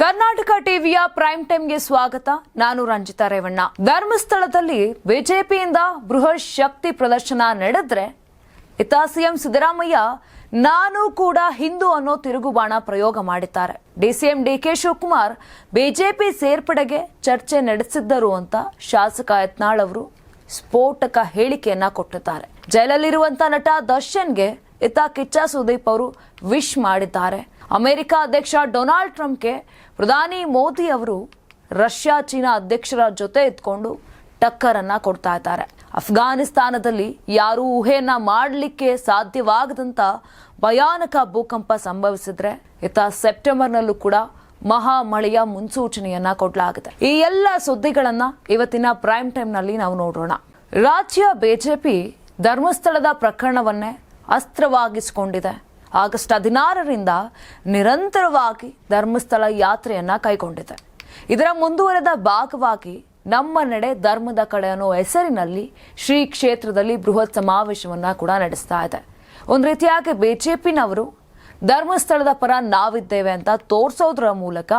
ಕರ್ನಾಟಕ ಟಿವಿಯ ಪ್ರೈಮ್ ಟೈಮ್ಗೆ ಸ್ವಾಗತ. ನಾನು ರಂಜಿತಾ ರೇವಣ್ಣ. ಧರ್ಮಸ್ಥಳದಲ್ಲಿ ಬಿಜೆಪಿಯಿಂದ ಬೃಹತ್ ಶಕ್ತಿ ಪ್ರದರ್ಶನ ನಡೆದ್ರೆ ಇತ ಸಿಎಂ ಸಿದ್ದರಾಮಯ್ಯ, ನಾನು ಕೂಡ ಹಿಂದೂ ಅನ್ನೋ ತಿರುಗುಬಾಣ ಪ್ರಯೋಗ ಮಾಡಿದ್ದಾರೆ. ಡಿಸಿಎಂ ಡಿಕೆ ಶಿವಕುಮಾರ್ ಬಿಜೆಪಿ ಸೇರ್ಪಡೆಗೆ ಚರ್ಚೆ ನಡೆಸಿದ್ದರು ಅಂತ ಶಾಸಕ ಯತ್ನಾಳ್ ಅವರು ಸ್ಫೋಟಕ ಹೇಳಿಕೆಯನ್ನ ಕೊಟ್ಟಿದ್ದಾರೆ. ಜೈಲಲ್ಲಿರುವಂತ ನಟ ದರ್ಶನ್ಗೆ ಇತ ಕಿಚ್ಚ ಸುದೀಪ್ ಅವರು ವಿಶ್ ಮಾಡಿದ್ದಾರೆ. ಅಮೆರಿಕ ಅಧ್ಯಕ್ಷ ಡೊನಾಲ್ಡ್ ಟ್ರಂಪ್ಗೆ ಪ್ರಧಾನಿ ಮೋದಿ ಅವರು ರಷ್ಯಾ, ಚೀನಾ ಅಧ್ಯಕ್ಷರ ಜೊತೆ ಇದ್ಕೊಂಡು ಟಕ್ಕರನ್ನ ಕೊಡ್ತಾ ಇದ್ದಾರೆ. ಅಫ್ಘಾನಿಸ್ತಾನದಲ್ಲಿ ಯಾರೂ ಊಹೆಯನ್ನ ಮಾಡಲಿಕ್ಕೆ ಸಾಧ್ಯವಾಗದಂತ ಭಯಾನಕ ಭೂಕಂಪ ಸಂಭವಿಸಿದ್ರೆ ಇತ್ತ ಸೆಪ್ಟೆಂಬರ್ನಲ್ಲೂ ಕೂಡ ಮಹಾ ಮಳೆಯ ಮುನ್ಸೂಚನೆಯನ್ನ ಕೊಡಲಾಗಿದೆ. ಈ ಎಲ್ಲ ಸುದ್ದಿಗಳನ್ನ ಇವತ್ತಿನ ಪ್ರೈಮ್ ಟೈಮ್ನಲ್ಲಿ ನಾವು ನೋಡೋಣ. ರಾಜ್ಯ ಬಿಜೆಪಿ ಧರ್ಮಸ್ಥಳದ ಪ್ರಕರಣವನ್ನೇ ಅಸ್ತ್ರವಾಗಿಸಿಕೊಂಡಿದೆ. ಆಗಸ್ಟ್ ಹದಿನಾರರಿಂದ ನಿರಂತರವಾಗಿ ಧರ್ಮಸ್ಥಳ ಯಾತ್ರೆಯನ್ನು ಕೈಗೊಂಡಿದೆ. ಇದರ ಮುಂದುವರೆದ ಭಾಗವಾಗಿ ನಮ್ಮ ನಡೆ ಧರ್ಮದ ಕಡೆ ಅನ್ನೋ ಹೆಸರಿನಲ್ಲಿ ಶ್ರೀ ಕ್ಷೇತ್ರದಲ್ಲಿ ಬೃಹತ್ ಸಮಾವೇಶವನ್ನು ಕೂಡ ನಡೆಸ್ತಾ ಇದೆ. ಒಂದು ರೀತಿಯಾಗಿ ಬಿಜೆಪಿನವರು ಧರ್ಮಸ್ಥಳದ ಪರ ನಾವಿದ್ದೇವೆ ಅಂತ ತೋರಿಸೋದ್ರ ಮೂಲಕ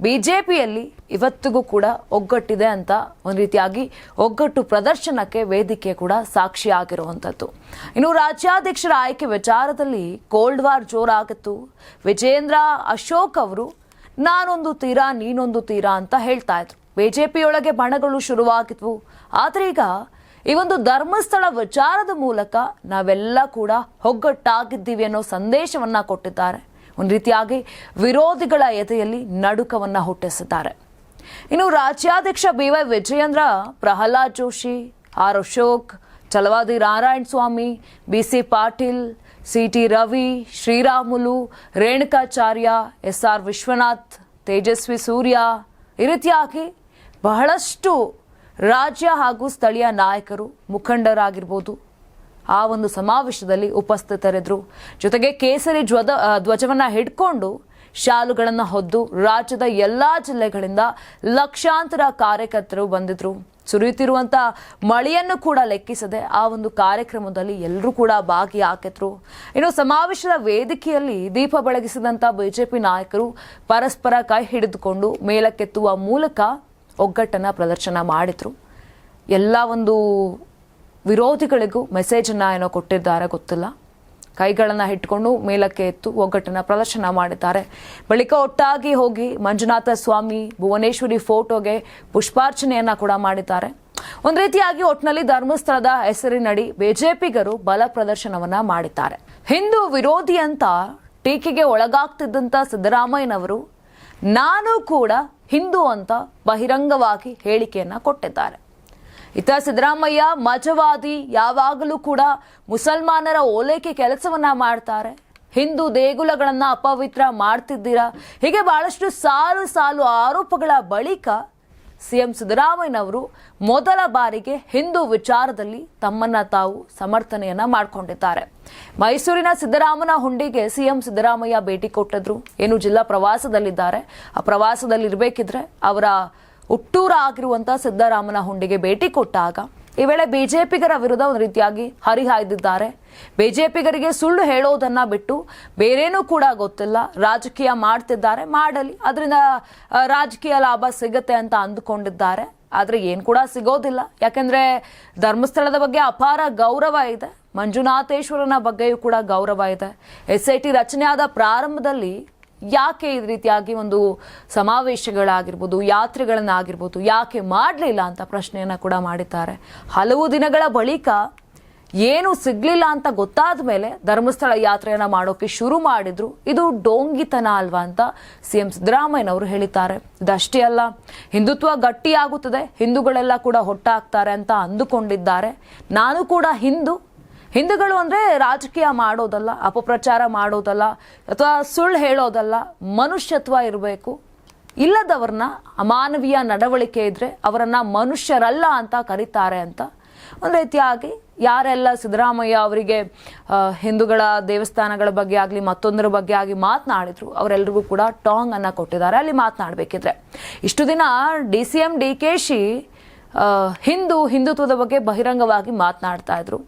ಬಿಜೆಪಿಯಲ್ಲಿ ಇವತ್ತಿಗೂ ಕೂಡ ಒಗ್ಗಟ್ಟಿದೆ ಅಂತ ಒಂದು ರೀತಿಯಾಗಿ ಒಗ್ಗಟ್ಟು ಪ್ರದರ್ಶನಕ್ಕೆ ವೇದಿಕೆ ಕೂಡ ಸಾಕ್ಷಿಯಾಗಿರುವಂಥದ್ದು ಇನ್ನು ರಾಜ್ಯಾಧ್ಯಕ್ಷರ ಆಯ್ಕೆ ವಿಚಾರದಲ್ಲಿ ಕೋಲ್ಡ್ ವಾರ್ ಜೋರಾಗಿತ್ತು. ವಿಜೇಂದ್ರ ಅಶೋಕ್ ಅವರು, ನಾನೊಂದು ತೀರಾ, ನೀನೊಂದು ತೀರಾ ಅಂತ ಹೇಳ್ತಾ ಇದ್ರು. ಬಿಜೆಪಿಯೊಳಗೆ ಬಣಗಳು ಶುರುವಾಗಿದ್ವು. ಆದರೆ ಈಗ ಈ ಒಂದು ಧರ್ಮಸ್ಥಳ ವಿಚಾರದ ಮೂಲಕ ನಾವೆಲ್ಲ ಕೂಡ ಒಗ್ಗಟ್ಟಾಗಿದ್ದೀವಿ ಅನ್ನೋ ಸಂದೇಶವನ್ನ ಕೊಟ್ಟಿದ್ದಾರೆ. ಒಂದು ರೀತಿಯಾಗಿ ವಿರೋಧಿಗಳ ಎದೆಯಲ್ಲಿ ನಡುಕವನ್ನ ಹುಟ್ಟಿಸಿದ್ದಾರೆ. ಇನ್ನು ರಾಜ್ಯಾಧ್ಯಕ್ಷ B Y Vijayendra, Prahlad Joshi, R Ashok Chalavadi Narayana Swamy, B C Patil, C T Ravi, Sriramulu, Renukacharya, S R Vishwanath, Tejasvi Surya ಈ ರೀತಿಯಾಗಿ ಬಹಳಷ್ಟು ರಾಜ್ಯ ಹಾಗೂ ಸ್ಥಳೀಯ ನಾಯಕರು ಮುಖಂಡರಾಗಿರ್ಬೋದು. ಆ ಒಂದು ಸಮಾವೇಶದಲ್ಲಿ ಉಪಸ್ಥಿತರಿದ್ದರು ಜೊತೆಗೆ ಕೇಸರಿ ಧ್ವಜ ಧ್ವಜವನ್ನು ಹಿಡ್ಕೊಂಡು ಶಾಲುಗಳನ್ನು ಹೊದ್ದು ರಾಜ್ಯದ ಎಲ್ಲ ಜಿಲ್ಲೆಗಳಿಂದ ಲಕ್ಷಾಂತರ ಕಾರ್ಯಕರ್ತರು ಬಂದಿದ್ರು. ಸುರಿಯುತ್ತಿರುವಂಥ ಮಳೆಯನ್ನು ಕೂಡ ಲೆಕ್ಕಿಸದೆ ಆ ಒಂದು ಕಾರ್ಯಕ್ರಮದಲ್ಲಿ ಎಲ್ಲರೂ ಕೂಡ ಭಾಗಿಯಾಗಿದ್ರು. ಇನ್ನು ಸಮಾವೇಶದ ವೇದಿಕೆಯಲ್ಲಿ ದೀಪ ಬೆಳಗಿಸಿದಂಥ ಬಿಜೆಪಿ ನಾಯಕರು ಪರಸ್ಪರ ಕೈ ಹಿಡಿದುಕೊಂಡು ಮೇಲಕ್ಕೆತ್ತುವ ಮೂಲಕ ಒಗ್ಗಟ್ಟನ್ನ ಪ್ರದರ್ಶನ ಮಾಡಿದರು. ಎಲ್ಲ ಒಂದು ವಿರೋಧಿಗಳಿಗೂ ಮೆಸೇಜನ್ನು ಏನೋ ಕೊಟ್ಟಿದ್ದಾರೆ ಗೊತ್ತಿಲ್ಲ. ಕೈಗಳನ್ನು ಇಟ್ಕೊಂಡು ಮೇಲಕ್ಕೆ ಎತ್ತು ಒಗ್ಗಟ್ಟನ್ನು ಪ್ರದರ್ಶನ ಮಾಡಿದ್ದಾರೆ. ಬಳಿಕ ಒಟ್ಟಾಗಿ ಹೋಗಿ ಮಂಜುನಾಥ ಸ್ವಾಮಿ ಭುವನೇಶ್ವರಿ ಫೋಟೋಗೆ ಪುಷ್ಪಾರ್ಚನೆಯನ್ನು ಕೂಡ ಮಾಡಿದ್ದಾರೆ. ಒಂದು ರೀತಿಯಾಗಿ ಒಟ್ನಲ್ಲಿ ಧರ್ಮಸ್ಥಳದ ಹೆಸರಿನಡಿ ಬಿಜೆಪಿಗರು ಬಲ ಪ್ರದರ್ಶನವನ್ನ ಮಾಡಿದ್ದಾರೆ. ಹಿಂದೂ ವಿರೋಧಿ ಅಂತ ಟೀಕೆಗೆ ಒಳಗಾಗ್ತಿದ್ದಂತ ಸಿದ್ದರಾಮಯ್ಯನವರು ನಾನು ಕೂಡ ಹಿಂದೂ ಅಂತ ಬಹಿರಂಗವಾಗಿ ಹೇಳಿಕೆಯನ್ನ ಕೊಟ್ಟಿದ್ದಾರೆ. ಇತರ ಸಿದ್ದರಾಮಯ್ಯ ಮಜವಾದಿ ಯಾವಾಗಲೂ ಕೂಡ ಮುಸಲ್ಮಾನರ ಓಲೈಕೆ ಕೆಲಸವನ್ನ ಮಾಡ್ತಾರೆ. ಹಿಂದೂ ದೇಗುಲಗಳನ್ನ ಅಪವಿತ್ರ ಮಾಡ್ತಿದ್ದೀರಾ? ಹೀಗೆ ಬಹಳಷ್ಟು ಸಾಲು ಸಾಲು ಆರೋಪಗಳ ಬಳಿಕ ಸಿಎಂ ಸಿದ್ದರಾಮಯ್ಯನವರು ಮೊದಲ ಬಾರಿಗೆ ಹಿಂದೂ ವಿಚಾರದಲ್ಲಿ ತಮ್ಮನ್ನ ತಾವು ಸಮರ್ಥನೆಯನ್ನ ಮಾಡಿಕೊಂಡಿದ್ದಾರೆ. ಮೈಸೂರಿನ ಸಿದ್ದರಾಮನ ಹುಂಡಿಗೆ ಸಿಎಂ ಸಿದ್ದರಾಮಯ್ಯ ಭೇಟಿ ಕೊಟ್ಟಿದ್ರು. ಏನು ಜಿಲ್ಲಾ ಪ್ರವಾಸದಲ್ಲಿದ್ದಾರೆ. ಆ ಪ್ರವಾಸದಲ್ಲಿ ಇರಬೇಕಿದ್ರೆ ಅವರ ಹುಟ್ಟೂರ ಆಗಿರುವಂತಹ ಸಿದ್ದರಾಮನ ಹುಂಡಿಗೆ ಭೇಟಿ ಕೊಟ್ಟಾಗ ಈ ವೇಳೆ ಬಿಜೆಪಿಗರ ವಿರುದ್ಧ ಒಂದು ರೀತಿಯಾಗಿ ಹರಿಹಾಯ್ದಿದ್ದಾರೆ. ಬಿಜೆಪಿಗರಿಗೆ ಸುಳ್ಳು ಹೇಳೋದನ್ನ ಬಿಟ್ಟು ಬೇರೇನೂ ಕೂಡ ಗೊತ್ತಿಲ್ಲ. ರಾಜಕೀಯ ಮಾಡ್ತಿದ್ದಾರೆ. ಮಾಡಲಿ. ಅದರಿಂದ ರಾಜಕೀಯ ಲಾಭ ಸಿಗುತ್ತೆ ಅಂತ ಅಂದುಕೊಂಡಿದ್ದಾರೆ. ಆದರೆ ಏನು ಕೂಡ ಸಿಗೋದಿಲ್ಲ. ಯಾಕೆಂದರೆ ಧರ್ಮಸ್ಥಳದ ಬಗ್ಗೆ ಅಪಾರ ಗೌರವ ಇದೆ. ಮಂಜುನಾಥೇಶ್ವರನ ಬಗ್ಗೆಯೂ ಕೂಡ ಗೌರವ ಇದೆ. ಎಸ್ ಐ ಟಿ ರಚನೆಯಾದ ಪ್ರಾರಂಭದಲ್ಲಿ ಯಾಕೆ ಈ ರೀತಿಯಾಗಿ ಒಂದು ಸಮಾವೇಶಗಳಾಗಿರ್ಬೋದು, ಯಾತ್ರೆಗಳನ್ನಾಗಿರ್ಬೋದು, ಯಾಕೆ ಮಾಡಲಿಲ್ಲ ಅಂತ ಪ್ರಶ್ನೆಯನ್ನು ಕೂಡ ಮಾಡಿದ್ದಾರೆ. ಹಲವು ದಿನಗಳ ಬಳಿಕ ಏನು ಸಿಗ್ಲಿಲ್ಲ ಅಂತ ಗೊತ್ತಾದ ಮೇಲೆ ಧರ್ಮಸ್ಥಳ ಯಾತ್ರೆಯನ್ನು ಮಾಡೋಕೆ ಶುರು ಮಾಡಿದ್ರು. ಇದು ಡೋಂಗಿತನ ಅಲ್ವಾ ಅಂತ ಸಿ ಎಂ ಸಿದ್ದರಾಮಯ್ಯನವರು ಹೇಳಿದ್ದಾರೆ. ಇದಷ್ಟೇ ಅಲ್ಲ, ಹಿಂದುತ್ವ ಗಟ್ಟಿಯಾಗುತ್ತದೆ, ಹಿಂದೂಗಳೆಲ್ಲ ಕೂಡ ಹೊಟ್ಟಾಗ್ತಾರೆ ಅಂತ ಅಂದುಕೊಂಡಿದ್ದಾರೆ. ನಾನು ಕೂಡ ಹಿಂದೂ ಹಿಂದೂಗಳು ಅಂದ್ರೆ ರಾಜಕೀಯ ಮಾಡೋದಲ್ಲ, ಅಪಪ್ರಚಾರ ಮಾಡೋದಲ್ಲ, ಅಥವಾ ಸುಳ್ಳು ಹೇಳೋದಲ್ಲ, ಮನುಷ್ಯತ್ವ ಇರಬೇಕು. ಇಲ್ಲದವ್ರನ್ನ ಅಮಾನವೀಯ ನಡವಳಿಕೆ ಇದ್ರೆ ಅವರನ್ನು ಮನುಷ್ಯರಲ್ಲ ಅಂತ ಕರೀತಾರೆ ಅಂತ ಒಂದು ರೀತಿಯಾಗಿ ಯಾರೆಲ್ಲ ಸಿದ್ದರಾಮಯ್ಯ ಅವರಿಗೆ ಹಿಂದೂಗಳ ದೇವಸ್ಥಾನಗಳ ಬಗ್ಗೆ ಆಗಲಿ, ಮತ್ತೊಂದರ ಬಗ್ಗೆ ಆಗಿ ಮಾತನಾಡಿದ್ರು ಅವರೆಲ್ಲರಿಗೂ ಕೂಡ ಟಾಂಗ್ ಅನ್ನ ಕೊಟ್ಟಿದ್ದಾರೆ. ಅಲ್ಲಿ ಮಾತನಾಡಬೇಕಿದ್ರೆ ಇಷ್ಟು ದಿನ D C M, D K she Hindu ಹಿಂದುತ್ವದ ಬಗ್ಗೆ ಬಹಿರಂಗವಾಗಿ ಮಾತನಾಡ್ತಾ ಇದ್ರು.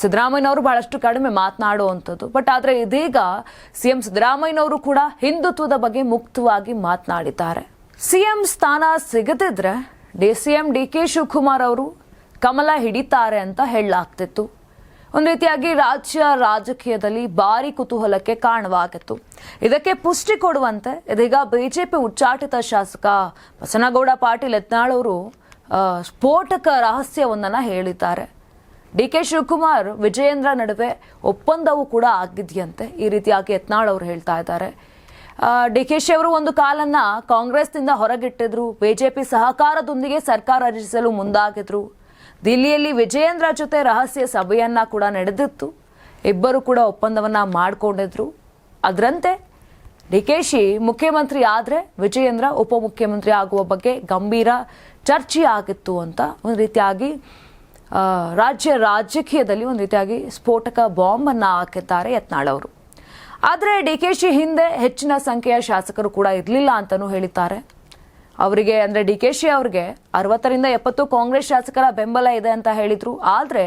ಸಿದ್ದರಾಮಯ್ಯನವರು ಬಹಳಷ್ಟು ಕಡಿಮೆ ಮಾತನಾಡುವಂಥದ್ದು. ಬಟ್ ಆದರೆ ಇದೀಗ ಸಿ ಎಂ ಸಿದ್ದರಾಮಯ್ಯನವರು ಕೂಡ ಹಿಂದುತ್ವದ ಬಗ್ಗೆ ಮುಕ್ತವಾಗಿ ಮಾತನಾಡಿದ್ದಾರೆ. ಸಿ ಎಂ ಸ್ಥಾನ ಸಿಗದಿದ್ರೆ D CM D K Shivakumar ಅವರು ಕಮಲ ಹಿಡಿತಾರೆ ಅಂತ ಹೇಳಲಾಗ್ತಿತ್ತು. ಒಂದು ರೀತಿಯಾಗಿ ರಾಜ್ಯ ರಾಜಕೀಯದಲ್ಲಿ ಭಾರಿ ಕುತೂಹಲಕ್ಕೆ ಕಾರಣವಾಗಿತ್ತು. ಇದಕ್ಕೆ ಪುಷ್ಟಿ ಕೊಡುವಂತೆ ಇದೀಗ ಬಿಜೆಪಿ ಉಚ್ಚಾಟಿತ ಶಾಸಕ ಬಸನಗೌಡ ಪಾಟೀಲ್ ಯತ್ನಾಳ್ ಅವರು ಸ್ಫೋಟಕ ರಹಸ್ಯವೊಂದನ್ನು ಹೇಳಿದ್ದಾರೆ. ಡಿ ಕೆ ಶಿವಕುಮಾರ್, ವಿಜಯೇಂದ್ರ ನಡುವೆ ಒಪ್ಪಂದವೂ ಕೂಡ ಆಗಿದೆಯಂತೆ. ಈ ರೀತಿಯಾಗಿ ಯತ್ನಾಳ್ ಅವರು ಹೇಳ್ತಾ ಇದ್ದಾರೆ. ಡಿ ಕೆ ಶಿ ಅವರು ಒಂದು ಕಾಲನ್ನ ಕಾಂಗ್ರೆಸ್ನಿಂದ ಹೊರಗಿಟ್ಟಿದ್ರು. ಬಿಜೆಪಿ ಸಹಕಾರದೊಂದಿಗೆ ಸರ್ಕಾರ ರಚಿಸಲು ಮುಂದಾಗಿದ್ರು. ದಿಲ್ಲಿಯಲ್ಲಿ ವಿಜಯೇಂದ್ರ ಜೊತೆ ರಹಸ್ಯ ಸಭೆಯನ್ನ ಕೂಡ ನಡೆದಿತ್ತು. ಇಬ್ಬರು ಕೂಡ ಒಪ್ಪಂದವನ್ನ ಮಾಡಿಕೊಂಡಿದ್ರು. ಅದರಂತೆ ಡಿ ಕೆ ಶಿ ಮುಖ್ಯಮಂತ್ರಿ ಆದರೆ ವಿಜಯೇಂದ್ರ ಉಪಮುಖ್ಯಮಂತ್ರಿ ಆಗುವ ಬಗ್ಗೆ ಗಂಭೀರ ಚರ್ಚೆ ಆಗಿತ್ತು ಅಂತ ಒಂದು ರೀತಿಯಾಗಿ ರಾಜ್ಯ ರಾಜಕೀಯದಲ್ಲಿ ಒಂದು ರೀತಿಯಾಗಿ ಸ್ಫೋಟಕ ಬಾಂಬನ್ನು ಹಾಕಿದ್ದಾರೆ ಯತ್ನಾಳ್ ಅವರು. ಆದರೆ ಡಿ ಕೆ ಶಿ ಹಿಂದೆ ಹೆಚ್ಚಿನ ಸಂಖ್ಯೆಯ ಶಾಸಕರು ಕೂಡ ಇರಲಿಲ್ಲ ಅಂತಲೂ ಹೇಳಿದ್ದಾರೆ. ಅವರಿಗೆ ಅಂದರೆ ಡಿ ಕೆ ಶಿ ಅವರಿಗೆ ಅರವತ್ತರಿಂದ ಎಪ್ಪತ್ತು ಕಾಂಗ್ರೆಸ್ ಶಾಸಕರ ಬೆಂಬಲ ಇದೆ ಅಂತ ಹೇಳಿದರು. ಆದರೆ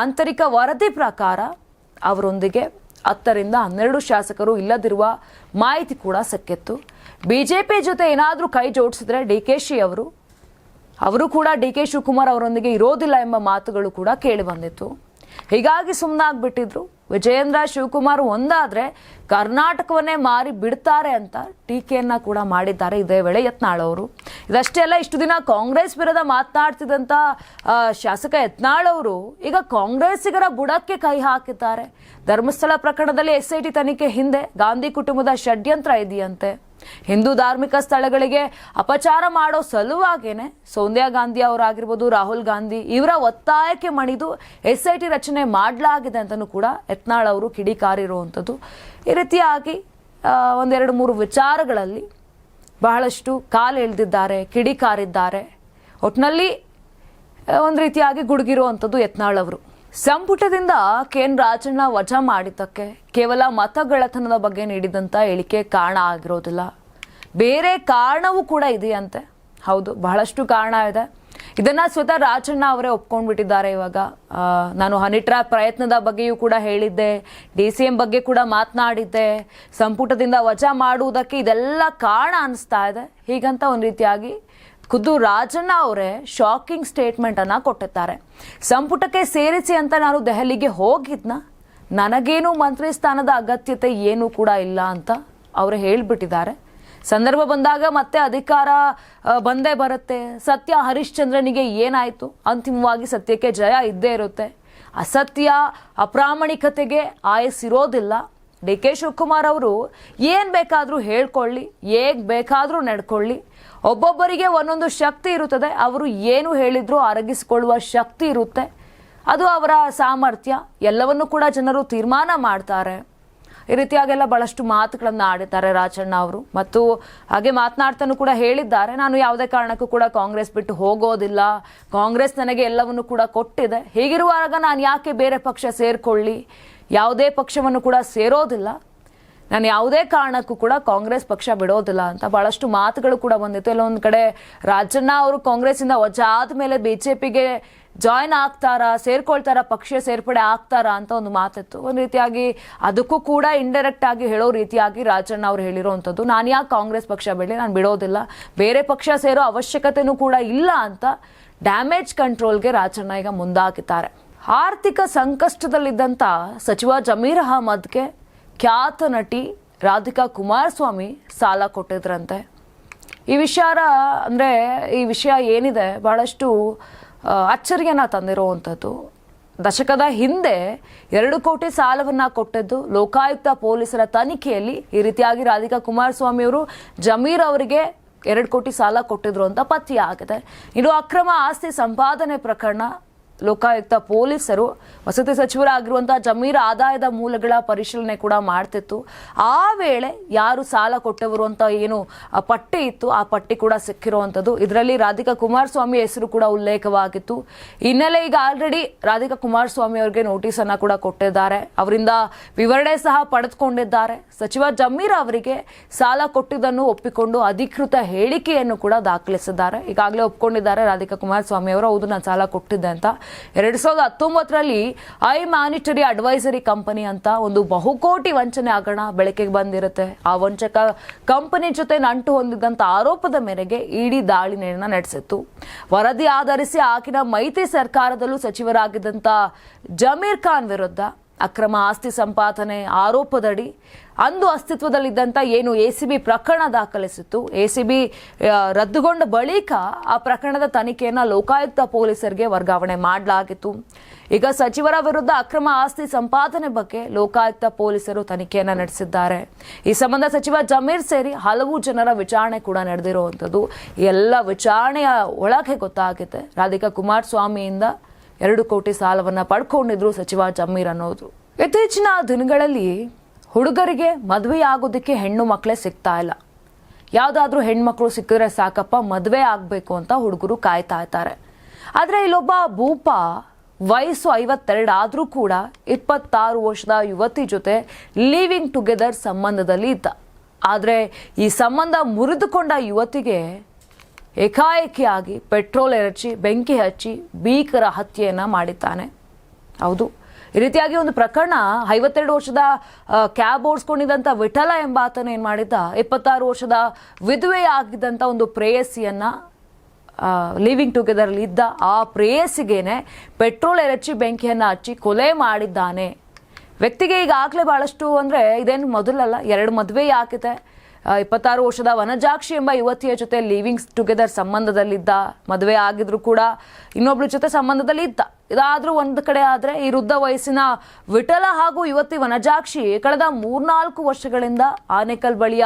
ಆಂತರಿಕ ವರದಿ ಪ್ರಕಾರ ಅವರೊಂದಿಗೆ ಹತ್ತರಿಂದ ಹನ್ನೆರಡು ಶಾಸಕರು ಇಲ್ಲದಿರುವ ಮಾಹಿತಿ ಕೂಡ ಸಿಕ್ಕಿತ್ತು. ಬಿಜೆಪಿ ಜೊತೆ ಏನಾದರೂ ಕೈ ಜೋಡಿಸಿದ್ರೆ ಡಿ ಕೆ ಶಿ ಅವರು ಅವರು ಕೂಡ ಡಿ ಕೆ ಶಿವಕುಮಾರ್ ಅವರೊಂದಿಗೆ ಇರೋದಿಲ್ಲ ಎಂಬ ಮಾತುಗಳು ಕೂಡ ಕೇಳಿ ಬಂದಿತ್ತು. ಹೀಗಾಗಿ ಸುಮ್ಮನಾಗ್ಬಿಟ್ಟಿದ್ರು ವಿಜಯೇಂದ್ರ ಶಿವಕುಮಾರ್ ಒಂದಾದ್ರೆ ಕರ್ನಾಟಕವನ್ನೇ ಮಾರಿ ಬಿಡ್ತಾರೆ ಅಂತ ಟೀಕೆಯನ್ನ ಕೂಡ ಮಾಡಿದ್ದಾರೆ ಇದೇ ವೇಳೆ ಯತ್ನಾಳ್ ಅವರು. ಇದಷ್ಟೇ ಅಲ್ಲ, ಇಷ್ಟು ದಿನ ಕಾಂಗ್ರೆಸ್ ವಿರುದ್ಧ ಮಾತನಾಡ್ತಿದ್ದಂಥ ಶಾಸಕ ಯತ್ನಾಳ್ ಅವರು ಈಗ ಕಾಂಗ್ರೆಸ್ಸಿಗರ ಬುಡಕ್ಕೆ ಕೈ ಹಾಕಿದ್ದಾರೆ. ಧರ್ಮಸ್ಥಳ ಪ್ರಕರಣದಲ್ಲಿ ಎಸ್ ಐ ಟಿ ತನಿಖೆ ಹಿಂದೆ, ಗಾಂಧಿ ಕುಟುಂಬದ ಷಡ್ಯಂತ್ರ ಇದೆಯಂತೆ. ಹಿಂದೂ ಧಾರ್ಮಿಕ ಸ್ಥಳಗಳಿಗೆ ಅಪಚಾರ ಮಾಡೋ ಸಲುವಾಗೇನೆ ಸೋನಿಯಾ ಗಾಂಧಿ ಅವರಾಗಿರ್ಬೋದು, ರಾಹುಲ್ ಗಾಂಧಿ ಇವರ ಒತ್ತಾಯಕ್ಕೆ ಮಣಿದು ಎಸ್ ಐ ಟಿ ರಚನೆ ಮಾಡಲಾಗಿದೆ ಅಂತಲೂ ಕೂಡ ಯತ್ನಾಳ್ ಅವರು ಕಿಡಿಕಾರಿರುವಂಥದ್ದು ಈ ರೀತಿಯಾಗಿ ಒಂದೆರಡು ಮೂರು ವಿಚಾರಗಳಲ್ಲಿ ಬಹಳಷ್ಟು ಕಾಲು ಎಳೆದಿದ್ದಾರೆ ಕಿಡಿಕಾರಿದ್ದಾರೆ ಒಟ್ಟಿನಲ್ಲಿ ಒಂದು ರೀತಿಯಾಗಿ ಗುಡುಗಿರುವಂಥದ್ದು ಯತ್ನಾಳ್ ಅವರು. ಸಂಪುಟದಿಂದ ಕೆನ್ ರಾಜಣ್ಣ ವಜಾ ಮಾಡಿದ್ದಕ್ಕೆ ಕೇವಲ ಮತಗಳತನದ ಬಗ್ಗೆ ನೀಡಿದಂಥ ಹೇಳಿಕೆ ಕಾರಣ ಆಗಿರೋದಿಲ್ಲ. ಬೇರೆ ಕಾರಣವೂ ಕೂಡ ಇದೆಯಂತೆ. ಹೌದು, ಬಹಳಷ್ಟು ಕಾರಣ ಇದೆ. ಇದನ್ನ ಸ್ವತಃ ರಾಜಣ್ಣ ಅವರೇ ಒಪ್ಕೊಂಡ್ಬಿಟ್ಟಿದ್ದಾರೆ ಇವಾಗ. ನಾನು ಹನಿ ಟ್ರ್ಯಾಪ್ ಪ್ರಯತ್ನದ ಬಗ್ಗೆಯೂ ಕೂಡ ಹೇಳಿದ್ದೆ, ಡಿ ಸಿ ಎಂ ಬಗ್ಗೆ ಕೂಡ ಮಾತನಾಡಿದ್ದೆ. ಸಂಪುಟದಿಂದ ವಜಾ ಮಾಡುವುದಕ್ಕೆ ಇದೆಲ್ಲ ಕಾರಣ ಅನಿಸ್ತಾ ಇದೆ. ಹೀಗಂತ ಒಂದು ರೀತಿಯಾಗಿ ಖುದ್ದು ರಾಜಣ್ಣ ಅವರೇ ಶಾಕಿಂಗ್ ಸ್ಟೇಟ್ಮೆಂಟ್ ಅನ್ನ ಕೊಟ್ಟಿದ್ದಾರೆ. ಸಂಪುಟಕ್ಕೆ ಸೇರಿಸಿ ಅಂತ ನಾನು ದೆಹಲಿಗೆ ಹೋಗಿದ್ನ, ನನಗೇನು ಮಂತ್ರಿ ಸ್ಥಾನದ ಅಗತ್ಯತೆ ಏನೂ ಕೂಡ ಇಲ್ಲ ಅಂತ ಅವರು ಹೇಳಿಬಿಟ್ಟಿದ್ದಾರೆ. ಸಂದರ್ಭ ಬಂದಾಗ ಮತ್ತೆ ಅಧಿಕಾರ ಬಂದೇ ಬರುತ್ತೆ. ಸತ್ಯ ಹರಿಶ್ಚಂದ್ರನಿಗೆ ಏನಾಯಿತು? ಅಂತಿಮವಾಗಿ ಸತ್ಯಕ್ಕೆ ಜಯ ಇದ್ದೇ ಇರುತ್ತೆ. ಅಸತ್ಯ, ಅಪ್ರಾಮಾಣಿಕತೆಗೆ ಆಯಸ್ಸಿರೋದಿಲ್ಲ. ಡಿ ಕೆ ಶಿವಕುಮಾರ್ ಅವರು, ಏನು ಬೇಕಾದರೂ ಹೇಳ್ಕೊಳ್ಳಿ, ಹೇಗೆ ಬೇಕಾದರೂ ನಡ್ಕೊಳ್ಳಿ. ಒಬ್ಬೊಬ್ಬರಿಗೆ ಒಂದೊಂದು ಶಕ್ತಿ ಇರುತ್ತದೆ, ಅವರು ಏನು ಹೇಳಿದ್ರು ಅರಗಿಸಿಕೊಳ್ಳುವ ಶಕ್ತಿ ಇರುತ್ತೆ. ಅದು ಅವರ ಸಾಮರ್ಥ್ಯ, ಎಲ್ಲವನ್ನೂ ಕೂಡ ಜನರು ತೀರ್ಮಾನ ಮಾಡ್ತಾರೆ. ಈ ರೀತಿಯಾಗೆಲ್ಲ ಬಹಳಷ್ಟು ಮಾತುಗಳನ್ನು ಆಡಿದ್ದಾರೆ ರಾಜಣ್ಣ ಅವರು. ಮತ್ತು ಹಾಗೆ ಮಾತನಾಡ್ತಾನೂ ಕೂಡ ಹೇಳಿದ್ದಾರೆ. ನಾನು ಯಾವುದೇ ಕಾರಣಕ್ಕೂ ಕೂಡ ಕಾಂಗ್ರೆಸ್ ಬಿಟ್ಟು ಹೋಗೋದಿಲ್ಲ. ಕಾಂಗ್ರೆಸ್ ನನಗೆ ಎಲ್ಲವನ್ನು ಕೂಡ ಕೊಟ್ಟಿದೆ. ಹೀಗಿರುವಾಗ ನಾನು ಯಾಕೆ ಬೇರೆ ಪಕ್ಷ ಸೇರ್ಕೊಳ್ಳಿ? ಯಾವುದೇ ಪಕ್ಷವನ್ನು ಕೂಡ ಸೇರೋದಿಲ್ಲ. ನಾನು ಯಾವುದೇ ಕಾರಣಕ್ಕೂ ಕೂಡ ಕಾಂಗ್ರೆಸ್ ಪಕ್ಷ ಬಿಡೋದಿಲ್ಲ ಅಂತ ಬಹಳಷ್ಟು ಮಾತುಗಳು ಕೂಡ ಬಂದಿತ್ತು. ಎಲ್ಲೊಂದು ಕಡೆ ರಾಜಣ್ಣ ಅವರು ಕಾಂಗ್ರೆಸ್ಸಿಂದ ಬಿ ಜೆ ಪಿಗೆ ಜಾಯ್ನ್ ಆಗ್ತಾರಾ, ಸೇರ್ಕೊಳ್ತಾರಾ, ಪಕ್ಷ ಸೇರ್ಪಡೆ ಆಗ್ತಾರಾ ಅಂತ ಒಂದು ಮಾತಿತ್ತು. ಒಂದು ರೀತಿಯಾಗಿ ಅದಕ್ಕೂ ಕೂಡ ಇಂಡೈರೆಕ್ಟ್ ಆಗಿ ಹೇಳೋ ರೀತಿಯಾಗಿ ರಾಜಣ್ಣ ಅವರು ಹೇಳಿರೋವಂಥದ್ದು ನಾನು ಯಾಕೆ ಕಾಂಗ್ರೆಸ್ ಪಕ್ಷ ಬಿಡಲಿ? ನಾನು ಬಿಡೋದಿಲ್ಲ. ಬೇರೆ ಪಕ್ಷ ಸೇರೋ ಅವಶ್ಯಕತೆನೂ ಕೂಡ ಇಲ್ಲ ಅಂತ ಡ್ಯಾಮೇಜ್ ಕಂಟ್ರೋಲ್ಗೆ ರಾಜಣ್ಣ ಈಗ ಮುಂದಾಗಿದ್ದಾರೆ. ಆರ್ಥಿಕ ಸಂಕಷ್ಟದಲ್ಲಿದ್ದಂಥ ಸಚಿವ ಜಮೀರ್ ಅಹಮದ್ಗೆ ಖ್ಯಾತ ನಟಿ ರಾಧಿಕಾ ಕುಮಾರಸ್ವಾಮಿ ಸಾಲ ಕೊಟ್ಟಿದ್ರಂತೆ. ಈ ವಿಚಾರ ಅಂದರೆ ಈ ವಿಷಯ ಏನಿದೆ ಬಹಳಷ್ಟು ಅಚ್ಚರಿಯನ್ನು ತಂದಿರುವಂಥದ್ದು ದಶಕದ ಹಿಂದೆ ಎರಡು ಕೋಟಿ ಸಾಲವನ್ನು ಕೊಟ್ಟದ್ದು ಲೋಕಾಯುಕ್ತ ಪೊಲೀಸರ ತನಿಖೆಯಲ್ಲಿ ಈ ರೀತಿಯಾಗಿ ರಾಧಿಕಾ ಕುಮಾರಸ್ವಾಮಿ ಅವರು ಜಮೀರ್ ಅವರಿಗೆ ಎರಡು ಕೋಟಿ ಸಾಲ ಕೊಟ್ಟಿದ್ರು ಅಂತ ಪತ್ತೆಯಾಗಿದೆ. ಇನ್ನು ಅಕ್ರಮ ಆಸ್ತಿ ಸಂಪಾದನೆ ಪ್ರಕರಣ ಲೋಕಾಯುಕ್ತ ಪೊಲೀಸರು, ವಸತಿ ಸಚಿವರಾಗಿರುವಂತಹ ಜಮೀರ್ ಆದಾಯದ ಮೂಲಗಳ ಪರಿಶೀಲನೆ ಕೂಡ ಮಾಡ್ತಿತ್ತು. ಆ ವೇಳೆ ಯಾರು ಸಾಲ ಕೊಟ್ಟವರು ಅಂತ ಏನು ಪಟ್ಟಿ ಇತ್ತು, ಆ ಪಟ್ಟಿ ಕೂಡ ಸಿಕ್ಕಿರುವಂಥದ್ದು. ಇದರಲ್ಲಿ ರಾಧಿಕಾ ಕುಮಾರಸ್ವಾಮಿ ಹೆಸರು ಕೂಡ ಉಲ್ಲೇಖವಾಗಿತ್ತು. ಹಿನ್ನೆಲೆ ಈಗ ಆಲ್ರೆಡಿ ರಾಧಿಕಾ ಕುಮಾರಸ್ವಾಮಿ ಅವರಿಗೆ ನೋಟಿಸ್ ಅನ್ನ ಕೂಡ ಕೊಟ್ಟಿದ್ದಾರೆ. ಅವರಿಂದ ವಿವರಣೆ ಸಹ ಪಡೆದುಕೊಂಡಿದ್ದಾರೆ. ಸಚಿವ ಜಮೀರ್ ಅವರಿಗೆ ಸಾಲ ಕೊಟ್ಟಿದ್ದನ್ನು ಒಪ್ಪಿಕೊಂಡು ಅಧಿಕೃತ ಹೇಳಿಕೆಯನ್ನು ಕೂಡ ದಾಖಲಿಸಿದ್ದಾರೆ. ಈಗಾಗಲೇ ಒಪ್ಕೊಂಡಿದ್ದಾರೆ ರಾಧಿಕಾ ಕುಮಾರಸ್ವಾಮಿ ಅವರು, ಹೌದು, ನಾನು ಸಾಲ ಕೊಟ್ಟಿದ್ದೆ ಅಂತ. ಎರಡು ಸಾವಿರದ ಹತ್ತೊಂಬತ್ತರಲ್ಲಿ ಐ ಮ್ಯಾನಿಟರಿ ಅಡ್ವೈಸರಿ ಕಂಪನಿ ಅಂತ ಒಂದು ಬಹುಕೋಟಿ ವಂಚನೆ ಆಗೋಣ ಬೆಳಕಿಗೆ ಬಂದಿರುತ್ತೆ. ಆ ವಂಚಕ ಕಂಪನಿ ಜೊತೆ ನಂಟು ಹೊಂದಿದ್ದಂಥ ಆರೋಪದ ಮೇರೆಗೆ ಇಡಿ ದಾಳಿನ ನಡೆಸಿತ್ತು. ವರದಿ ಆಧರಿಸಿ ಆಕಿನ ಮೈತ್ರಿ ಸರ್ಕಾರದಲ್ಲೂ ಸಚಿವರಾಗಿದ್ದಂಥ ಜಮೀರ್ ಖಾನ್ ವಿರುದ್ಧ ಅಕ್ರಮ ಆಸ್ತಿ ಸಂಪಾದನೆ ಆರೋಪದಡಿ ಅಂದು ಅಸ್ತಿತ್ವದಲ್ಲಿದ್ದಂಥ ಏನು ಎ ಸಿ ಬಿ ಪ್ರಕರಣ ದಾಖಲಿಸಿತ್ತು. ಎ ಸಿ ಬಿ ರದ್ದುಗೊಂಡ ಬಳಿಕ ಆ ಪ್ರಕರಣದ ತನಿಖೆಯನ್ನು ಲೋಕಾಯುಕ್ತ ಪೊಲೀಸರಿಗೆ ವರ್ಗಾವಣೆ ಮಾಡಲಾಗಿತ್ತು. ಈಗ ಸಚಿವರ ವಿರುದ್ಧ ಅಕ್ರಮ ಆಸ್ತಿ ಸಂಪಾದನೆ ಬಗ್ಗೆ ಲೋಕಾಯುಕ್ತ ಪೊಲೀಸರು ತನಿಖೆಯನ್ನು ನಡೆಸಿದ್ದಾರೆ. ಈ ಸಂಬಂಧ ಸಚಿವ ಜಮೀರ್ ಸೇರಿ ಹಲವು ಜನರ ವಿಚಾರಣೆ ಕೂಡ ನಡೆದಿರುವಂಥದ್ದು. ಎಲ್ಲ ವಿಚಾರಣೆಯ ಒಳಗೆ ಗೊತ್ತಾಗಿದೆ ರಾಧಿಕಾ ಕುಮಾರಸ್ವಾಮಿಯಿಂದ ಎರಡು ಕೋಟಿ ಸಾಲವನ್ನು ಪಡ್ಕೊಂಡಿದ್ರು ಸಚಿವ ಜಮೀರ್ ಅನ್ನೋದು. ಇತ್ತೀಚಿನ ದಿನಗಳಲ್ಲಿ ಹುಡುಗರಿಗೆ ಮದುವೆ ಆಗೋದಕ್ಕೆ ಹೆಣ್ಣು ಮಕ್ಕಳೇ ಸಿಗ್ತಾ ಇಲ್ಲ. ಯಾವುದಾದ್ರೂ ಹೆಣ್ಮಕ್ಳು ಸಿಕ್ಕಿದ್ರೆ ಸಾಕಪ್ಪ, ಮದುವೆ ಆಗಬೇಕು ಅಂತ ಹುಡುಗರು ಕಾಯ್ತಾ ಇರ್ತಾರೆ ಆದರೆ ಇಲ್ಲೊಬ್ಬ ಭೂಪ ವಯಸ್ಸು ಐವತ್ತೆರಡು ಆದರೂ ಕೂಡ ಇಪ್ಪತ್ತಾರು ವರ್ಷದ ಯುವತಿ ಜೊತೆ ಲಿವಿಂಗ್ ಟುಗೆದರ್ ಸಂಬಂಧದಲ್ಲಿ ಇದ್ದ. ಆದರೆ ಈ ಸಂಬಂಧ ಮುರಿದುಕೊಂಡ ಯುವತಿಗೆ ಏಕಾಏಕಿಯಾಗಿ ಪೆಟ್ರೋಲ್ ಎರಚಿ, ಬೆಂಕಿ ಹಚ್ಚಿ ಭೀಕರ ಹತ್ಯೆಯನ್ನು ಮಾಡಿದ್ದಾನೆ. ಹೌದು. ಈ ರೀತಿಯಾಗಿ ಒಂದು ಪ್ರಕರಣ ಐವತ್ತೆರಡು ವರ್ಷದ ಕ್ಯಾಬ್ ಓಡಿಸ್ಕೊಂಡಿದ್ದಂಥ ವಿಠಲ ಎಂಬ ಆತನ ಏನು ಮಾಡಿದ್ದ? ಇಪ್ಪತ್ತಾರು ವರ್ಷದ ವಿಧವೆಯಾಗಿದ್ದಂಥ ಒಂದು ಪ್ರೇಯಸಿಯನ್ನು ಲಿವಿಂಗ್ ಟುಗೆದರಲ್ಲಿ ಇದ್ದ ಆ ಪ್ರೇಯಸಿಗೇನೆ ಪೆಟ್ರೋಲ್ ಎರಚಿ, ಬೆಂಕಿಯನ್ನು ಹಚ್ಚಿ ಕೊಲೆ ಮಾಡಿದ್ದಾನೆ. ವ್ಯಕ್ತಿಗೆ ಈಗಾಗಲೇ ಭಾಳಷ್ಟು ಅಂದರೆ ಇದೇನು ಮೊದಲಲ್ಲ, ಎರಡು ಮದುವೆ ಆಗಿದೆ ಇಪ್ಪತ್ತಾರು ವರ್ಷದ ವನಜಾಕ್ಷಿ ಎಂಬ ಯುವತಿಯ ಜೊತೆ ಲಿವಿಂಗ್ ಟುಗೆದರ್ ಸಂಬಂಧದಲ್ಲಿದ್ದ ಮದುವೆ ಆಗಿದ್ರು ಕೂಡ ಇನ್ನೊಬ್ಳ ಜೊತೆ ಸಂಬಂಧದಲ್ಲಿ ಇದ್ದ ಇದಾದ್ರೂ ಒಂದು ಕಡೆ ಆದರೆ ಈ ವೃದ್ಧ ವಯಸ್ಸಿನ ವಿಠಲ ಹಾಗೂ ಯುವತಿ ವನಜಾಕ್ಷಿ ಕಳೆದ ಮೂರ್ನಾಲ್ಕು ವರ್ಷಗಳಿಂದ ಆನೇಕಲ್ ಬಳಿಯ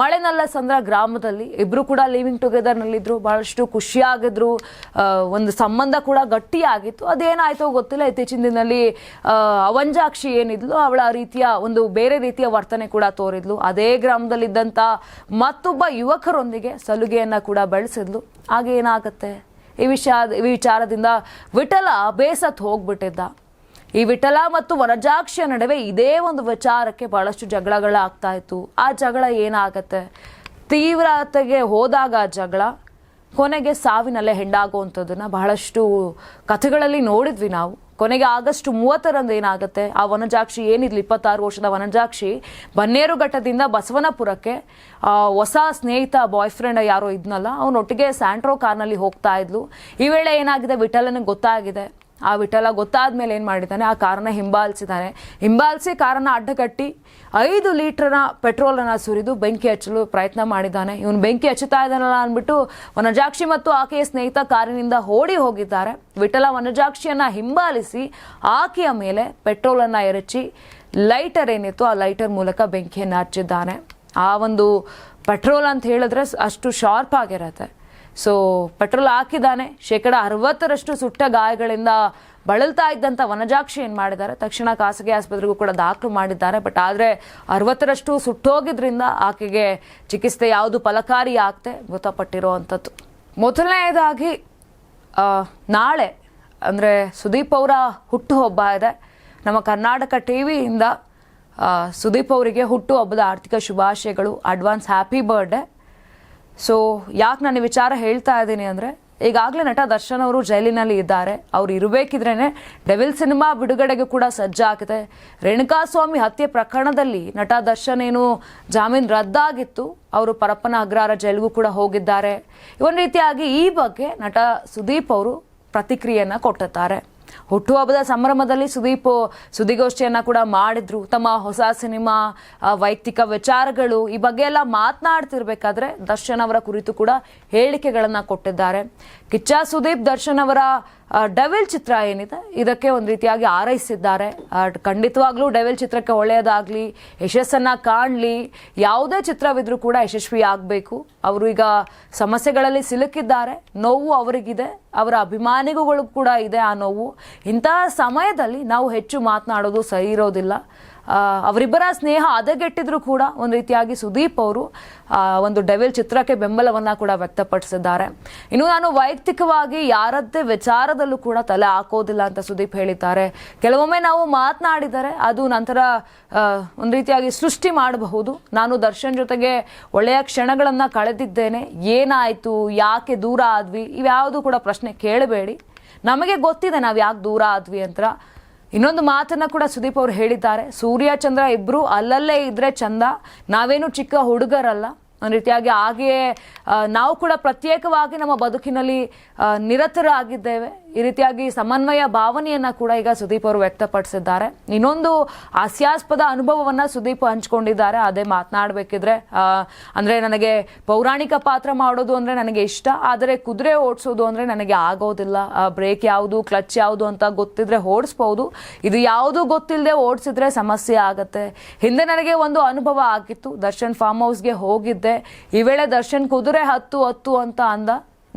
ಮಳೆನಲ್ಲ ಸಂದ್ರ ಗ್ರಾಮದಲ್ಲಿ ಇಬ್ಬರು ಕೂಡ ಲಿವಿಂಗ್ ಟುಗೆದರ್ ನಲ್ಲಿದ್ರು. ಬಹಳಷ್ಟು ಖುಷಿಯಾಗಿದ್ರು. ಒಂದು ಸಂಬಂಧ ಕೂಡ ಗಟ್ಟಿಯಾಗಿತ್ತು. ಅದೇನಾಯ್ತೋ ಗೊತ್ತಿಲ್ಲ. ಇತ್ತೀಚಿನ ದಿನದಲ್ಲಿ ಅವಂಜಾಕ್ಷಿ ಏನಿದ್ಲು ಅವಳ ರೀತಿಯ ಒಂದು ಬೇರೆ ರೀತಿಯ ವರ್ತನೆ ಕೂಡ ತೋರಿದ್ಲು. ಅದೇ ಗ್ರಾಮದಲ್ಲಿದ್ದಂಥ ಮತ್ತೊಬ್ಬ ಯುವಕರೊಂದಿಗೆ ಸಲುಗೆಯನ್ನ ಕೂಡ ಬೆಳೆಸಿದ್ಲು. ಏನಾಗುತ್ತೆ? ಈ ವಿಷಯ ಈ ವಿಚಾರದಿಂದ ವಿಠಲ ಬೇಸತ್ತು ಹೋಗ್ಬಿಟ್ಟಿದ್ದ. ಈ ವಿಠಲ ಮತ್ತು ವನಜಾಕ್ಷಿಯ ನಡುವೆ ಇದೇ ಒಂದು ವಿಚಾರಕ್ಕೆ ಬಹಳಷ್ಟು ಜಗಳಗಳಾಗ್ತಾ ಇತ್ತು. ಆ ಜಗಳ ಏನಾಗತ್ತೆ? ತೀವ್ರತೆಗೆ ಹೋದಾಗ ಆ ಜಗಳ, ಕೊನೆಗೆ ಸಾವಿನಲ್ಲೇ ಹೆಂಡಾಗುವಂಥದ್ದನ್ನು ಬಹಳಷ್ಟು ಕಥೆಗಳಲ್ಲಿ ನೋಡಿದ್ವಿ ನಾವು. ಕೊನೆಗೆ ಆಗಸ್ಟ್ ಮೂವತ್ತರಂದು ಏನಾಗುತ್ತೆ? ಆ ವನಜಾಕ್ಷಿ ಏನಿದ್ಲು ಇಪ್ಪತ್ತಾರು ವರ್ಷದ ವನಜಾಕ್ಷಿ ಬನ್ನೇರುಘಟ್ಟದಿಂದ ಬಸವನಪುರಕ್ಕೆ ಹೊಸ ಸ್ನೇಹಿತ ಬಾಯ್ ಫ್ರೆಂಡ್ ಯಾರೋ ಇದ್ನಲ್ಲ, ಅವನೊಟ್ಟಿಗೆ ಸ್ಯಾಂಟ್ರೋ ಕಾರ್ನಲ್ಲಿ ಹೋಗ್ತಾ ಇದ್ಲು. ಈ ವೇಳೆ ಏನಾಗಿದೆ? ವಿಠಲನಿಗೆ ಗೊತ್ತಾಗಿದೆ. ಆ ವಿಠಲ ಗೊತ್ತಾದ ಮೇಲೆ ಏನು ಮಾಡಿದ್ದಾನೆ? ಆ ಕಾರನ್ನ ಹಿಂಬಾಲಿಸಿದ್ದಾನೆ ಹಿಂಬಾಲಿಸಿ ಕಾರನ್ನ ಅಡ್ಡಗಟ್ಟಿ ಐದು ಲೀಟ್ರನ ಪೆಟ್ರೋಲನ್ನು ಸುರಿದು ಬೆಂಕಿ ಹಚ್ಚಲು ಪ್ರಯತ್ನ ಮಾಡಿದ್ದಾನೆ. ಇವನು ಬೆಂಕಿ ಹಚ್ಚುತ್ತಾ ಇದ್ದಾನಲ್ಲ ಅಂದ್ಬಿಟ್ಟು ವನಜಾಕ್ಷಿ ಮತ್ತು ಆಕೆಯ ಸ್ನೇಹಿತ ಕಾರಿನಿಂದ ಓಡಿ ಹೋಗಿದ್ದಾರೆ. ವಿಠಲ ವನಜಾಕ್ಷಿಯನ್ನು ಹಿಂಬಾಲಿಸಿ ಆಕೆಯ ಮೇಲೆ ಪೆಟ್ರೋಲನ್ನು ಎರಚಿ ಲೈಟರ್ ಏನಿತ್ತು ಆ ಲೈಟರ್ ಮೂಲಕ ಬೆಂಕಿಯನ್ನು ಹಚ್ಚಿದ್ದಾನೆ. ಆ ಒಂದು ಪೆಟ್ರೋಲ್ ಅಂತ ಹೇಳಿದ್ರೆ ಅಷ್ಟು ಶಾರ್ಪ್ ಆಗಿರತ್ತೆ. ಸೊ ಪೆಟ್ರೋಲ್ ಹಾಕಿದ್ದಾನೆ. ಶೇಕಡ ಅರವತ್ತರಷ್ಟು ಸುಟ್ಟ ಗಾಯಗಳಿಂದ ಬಳಲ್ತಾ ಇದ್ದಂಥ ವನಜಾಕ್ಷಿ ಏನು ಮಾಡಿದ್ದಾರೆ? ತಕ್ಷಣ ಖಾಸಗಿ ಆಸ್ಪತ್ರೆಗೂ ಕೂಡ ದಾಖಲು ಮಾಡಿದ್ದಾರೆ. ಬಟ್ ಆದರೆ ಅರವತ್ತರಷ್ಟು ಸುಟ್ಟೋಗಿದ್ರಿಂದ ಆಕೆಗೆ ಚಿಕಿತ್ಸೆ ಯಾವುದು ಫಲಕಾರಿ ಆಗ್ತೆ ಮೃತಪಟ್ಟಿರುವಂಥದ್ದು ಮೊದಲನೇದಾಗಿ ಆ, ನಾಳೆ ಅಂದರೆ ಸುದೀಪ್ ಅವರ ಹುಟ್ಟುಹಬ್ಬ ಇದೆ. ನಮ್ಮ ಕರ್ನಾಟಕ ಟಿ ವಿಯಿಂದ ಸುದೀಪ್ ಅವರಿಗೆ ಹುಟ್ಟುಹಬ್ಬದ ಆರ್ಥಿಕ ಶುಭಾಶಯಗಳು. ಅಡ್ವಾನ್ಸ್ ಹ್ಯಾಪಿ ಬರ್ಡೇ ಸೊ ಯಾಕೆ ನಾನು ಈ ವಿಚಾರ ಹೇಳ್ತಾ ಇದ್ದೀನಿ ಅಂದರೆ, ಈಗಾಗಲೇ ನಟ ದರ್ಶನ್ ಅವರು ಜೈಲಿನಲ್ಲಿ ಇದ್ದಾರೆ. ಅವ್ರು ಇರಬೇಕಿದ್ರೇ ಡೆವಿಲ್ ಸಿನಿಮಾ ಬಿಡುಗಡೆಗೆ ಕೂಡ ಸಜ್ಜಾಗಿದೆ ರೇಣುಕಾಸ್ವಾಮಿ ಹತ್ಯೆ ಪ್ರಕರಣದಲ್ಲಿ ನಟ ದರ್ಶನ್ ಏನು ಜಾಮೀನು ರದ್ದಾಗಿತ್ತು. ಅವರು ಪರಪ್ಪನ ಅಗ್ರಹಾರ ಜೈಲಿಗೂ ಕೂಡ ಹೋಗಿದ್ದಾರೆ. ಒಂದು ರೀತಿಯಾಗಿ ಈ ಬಗ್ಗೆ ನಟ ಸುದೀಪ್ ಅವರು ಪ್ರತಿಕ್ರಿಯೆಯನ್ನು ಕೊಟ್ಟಿದ್ದಾರೆ. ಹುಟ್ಟುಹಬ್ಬದ ಸಂಭ್ರಮದಲ್ಲಿ ಸುದೀಪ್ ಸುದ್ದಿಗೋಷ್ಠಿಯನ್ನ ಕೂಡ ಮಾಡಿದ್ರು. ತಮ್ಮ ಹೊಸ ಸಿನಿಮಾ ವೈಯಕ್ತಿಕ ವಿಚಾರಗಳು ಈ ಬಗ್ಗೆ ಎಲ್ಲ ಮಾತನಾಡ್ತಿರ್ಬೇಕಾದ್ರೆ ದರ್ಶನ್ ಅವರ ಕುರಿತು ಕೂಡ ಹೇಳಿಕೆಗಳನ್ನ ಕೊಟ್ಟಿದ್ದಾರೆ. ಕಿಚ್ಚ ಸುದೀಪ್ ದರ್ಶನ್ ಅವರ ಡೆವಿಲ್ ಚಿತ್ರ ಏನಿದೆ, ಇದಕ್ಕೆ ಒಂದು ರೀತಿಯಾಗಿ ಆರೈಸಿದ್ದಾರೆ ಖಂಡಿತವಾಗ್ಲೂ ಡೆವಿಲ್ ಚಿತ್ರಕ್ಕೆ ಒಳ್ಳೆಯದಾಗ್ಲಿ, ಯಶಸ್ಸನ್ನ ಕಾಣಲಿ, ಯಾವುದೇ ಚಿತ್ರವಿದ್ರೂ ಕೂಡ ಯಶಸ್ವಿ ಆಗಬೇಕು. ಅವರು ಈಗ ಸಮಸ್ಯೆಗಳಲ್ಲಿ ಸಿಲುಕಿದ್ದಾರೆ, ನೋವು ಅವರಿಗಿದೆ, ಅವರ ಅಭಿಮಾನಿಗಳು ಕೂಡ ಇದೆ ಆ ನೋವು. ಇಂತಹ ಸಮಯದಲ್ಲಿ ನಾವು ಹೆಚ್ಚು ಮಾತನಾಡೋದು ಸರಿ ಇರೋದಿಲ್ಲ. ಅವರಿಬ್ಬರ ಸ್ನೇಹ ಹದಗೆಟ್ಟಿದ್ರು ಕೂಡ ಒಂದು ರೀತಿಯಾಗಿ ಸುದೀಪ್ ಅವರು ಒಂದು ಡೆವಿಲ್ ಚಿತ್ರಕ್ಕೆ ಬೆಂಬಲವನ್ನ ಕೂಡ ವ್ಯಕ್ತಪಡಿಸಿದ್ದಾರೆ. ಇನ್ನು ನಾನು ವೈಯಕ್ತಿಕವಾಗಿ ಯಾರದ್ದೇ ವಿಚಾರದಲ್ಲೂ ಕೂಡ ತಲೆ ಹಾಕೋದಿಲ್ಲ ಅಂತ ಸುದೀಪ್ ಹೇಳಿದ್ದಾರೆ. ಕೆಲವೊಮ್ಮೆ ನಾವು ಮಾತನಾಡಿದರೆ ಅದು ನಂತರ ಒಂದು ರೀತಿಯಾಗಿ ಸೃಷ್ಟಿ ಮಾಡಬಹುದು. ನಾನು ದರ್ಶನ್ ಜೊತೆಗೆ ಒಳ್ಳೆಯ ಕ್ಷಣಗಳನ್ನು ಕಳೆದಿದ್ದೇನೆ. ಏನಾಯಿತು? ಯಾಕೆ ದೂರ ಆದ್ವಿ? ಇವ್ಯಾವುದು ಕೂಡ ಪ್ರಶ್ನೆ ಕೇಳಬೇಡಿ. ನಮಗೆ ಗೊತ್ತಿದೆ ನಾವು ಯಾಕೆ ದೂರ ಆದ್ವಿ ಅಂತ. ಇನ್ನೊಂದು ಮಾತನ್ನ ಕೂಡ ಸುದೀಪ್ ಅವರು ಹೇಳಿದ್ದಾರೆ. ಸೂರ್ಯ, ಚಂದ್ರ ಇಬ್ರು ಅಲ್ಲಲ್ಲೇ ಇದ್ರೆ ಚಂದ. ನಾವೇನು ಚಿಕ್ಕ ಹುಡುಗರಲ್ಲ. ಒಂದು ರೀತಿಯಾಗಿ ಹಾಗೆಯೇ ನಾವು ಕೂಡ ಪ್ರತ್ಯೇಕವಾಗಿ ನಮ್ಮ ಬದುಕಿನಲ್ಲಿ ನಿರತರಾಗಿದ್ದೇವೆ. ಈ ರೀತಿಯಾಗಿ ಸಮನ್ವಯ ಭಾವನೆಯನ್ನ ಕೂಡ ಈಗ ಸುದೀಪ್ ಅವರು ವ್ಯಕ್ತಪಡಿಸಿದ್ದಾರೆ. ಇನ್ನೊಂದು ಹಾಸ್ಯಾಸ್ಪದ ಅನುಭವವನ್ನ ಸುದೀಪ್ ಹಂಚ್ಕೊಂಡಿದ್ದಾರೆ. ಅದೇ ಮಾತನಾಡಬೇಕಿದ್ರೆ ಅಂದ್ರೆ ನನಗೆ ಪೌರಾಣಿಕ ಪಾತ್ರ ಮಾಡೋದು ಅಂದ್ರೆ ನನಗೆ ಇಷ್ಟ, ಆದರೆ ಕುದುರೆ ಓಡಿಸೋದು ಅಂದ್ರೆ ನನಗೆ ಆಗೋದಿಲ್ಲ. ಬ್ರೇಕ್ ಯಾವುದು ಕ್ಲಚ್ ಯಾವುದು ಅಂತ ಗೊತ್ತಿದ್ರೆ ಓಡಿಸ್ಬಹುದು ಇದು ಯಾವುದು ಗೊತ್ತಿಲ್ಲದೆ ಓಡಿಸಿದ್ರೆ ಸಮಸ್ಯೆ ಆಗತ್ತೆ. ಹಿಂದೆ ನನಗೆ ಒಂದು ಅನುಭವ ಆಗಿತ್ತು. ದರ್ಶನ್ ಫಾರ್ಮ್ ಹೌಸ್ಗೆ ಹೋಗಿದ್ದೆ. ಈ ವೇಳೆ ದರ್ಶನ್ ಕುದುರೆ ಹತ್ತು ಹತ್ತು ಅಂತ ಅಂದ.